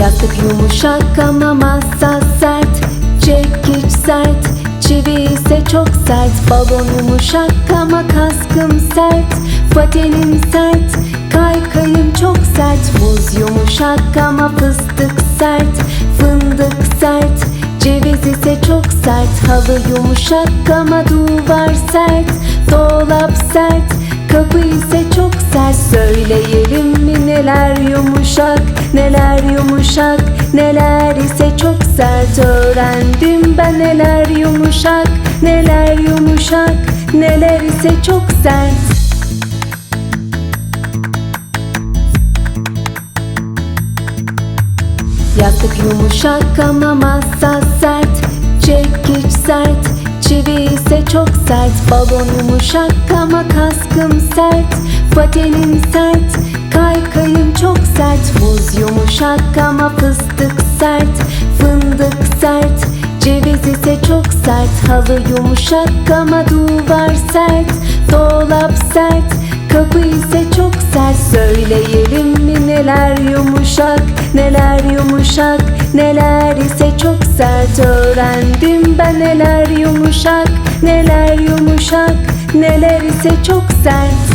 Yastık yumuşak ama masa sert. Çekiç sert Çivi ise çok sert. Balon yumuşak ama kaskım sert. Patenim sert Kaykayım çok sert. Muz yumuşak ama fıstık sert. Fındık sert Ceviz ise çok sert. Halı yumuşak ama duvar sert. Dolap sert Kapı ise çok sert. Söyleyelim mi neler yumuşak Neler yumuşak Neler ise çok sert Öğrendim ben. Neler yumuşak Neler yumuşak Neler ise çok sert. Yastık yumuşak ama masa sert Çekiç sert Çivi ise çok sert. Balon yumuşak ama kaskım sert Patenim sert Kaykayım çok sert. Muz yumuşak ama fıstık sert. Fındık sert Ceviz ise çok sert. Halı yumuşak ama duvar sert. Dolap sert Kapı ise çok sert. Söyleyelim mi neler yumuşak Neler yumuşak? Neler ise çok sert. Öğrendim ben neler yumuşak Neler yumuşak? Neler ise çok sert